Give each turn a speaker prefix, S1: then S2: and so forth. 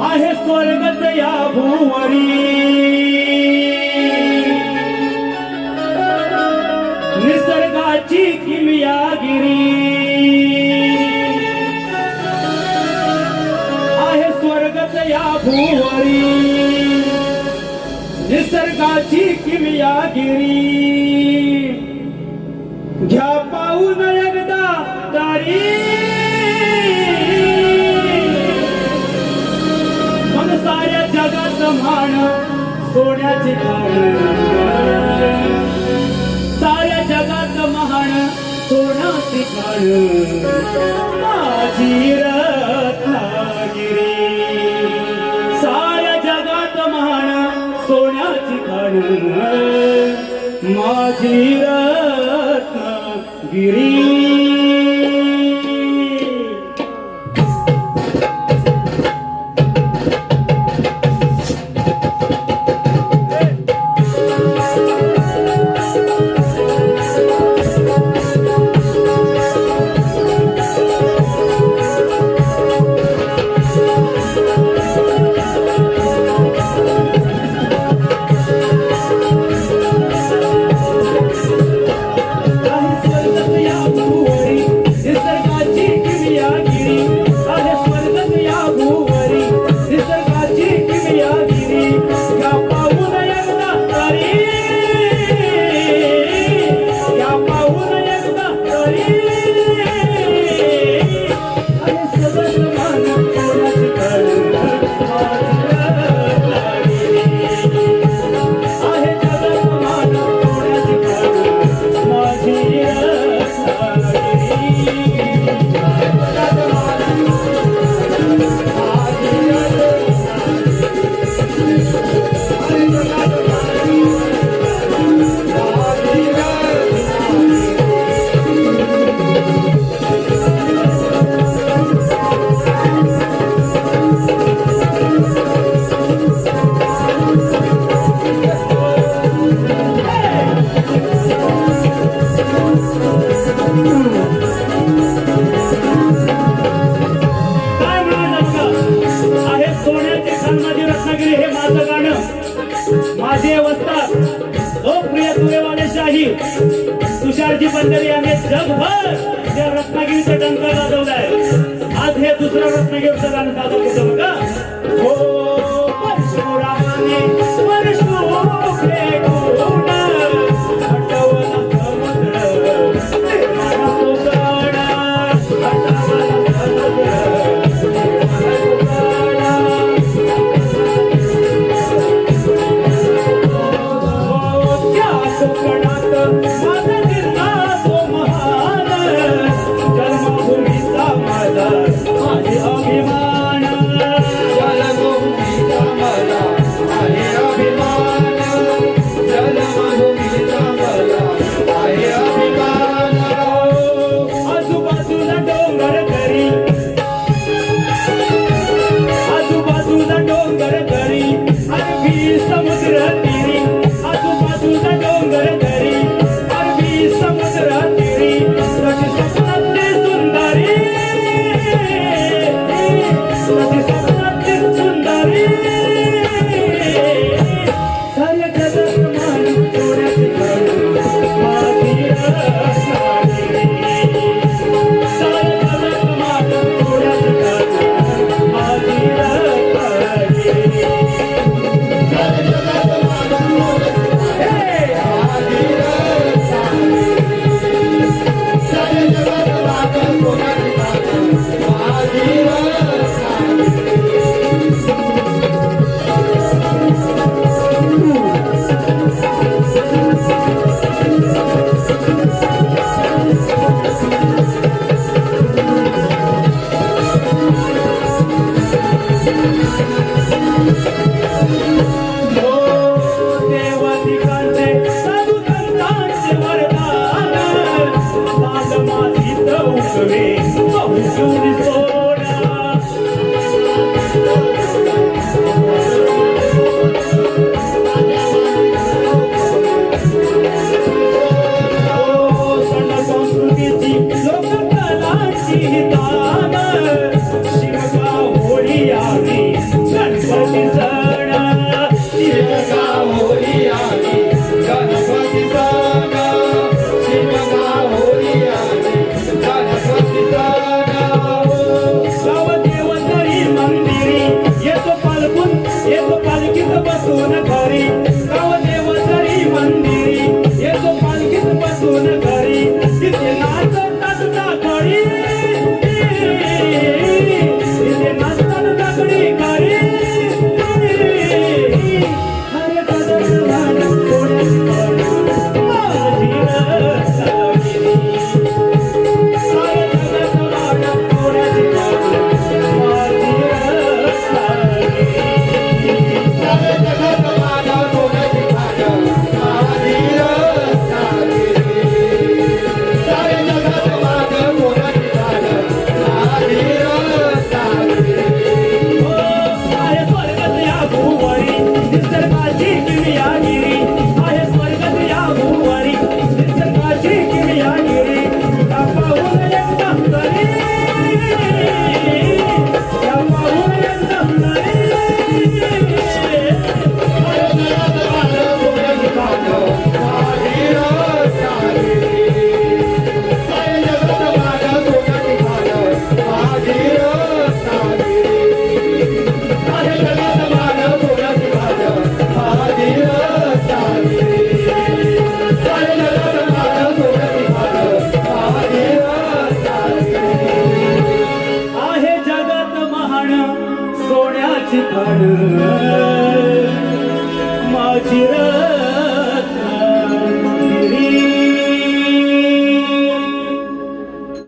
S1: आहे स्वर्गत या भुवरी. निसर्गाची किमयागिरी. आहे स्वर्गत या भुवरी. निसर्गाची किमयागिरी. घ्या पाहून एकदा दारी. जगात म्हण सोन्याची खाण साऱ्या जगात महान सोनाची खाण माझी रत्नागिरी. साऱ्या जगात महान सोन्याची खाण माझी रत्नागिरी. माझी रत्नागिरी हे गाणं. अवस्था. हो, तुरेवाले शाही. तुषारजी पंढरी यांनी जगभर या रत्नागिरीचा डंका गाजवलाय. आज हे दुसरं रत्नागिरीचं गाणं सादर हो. माझी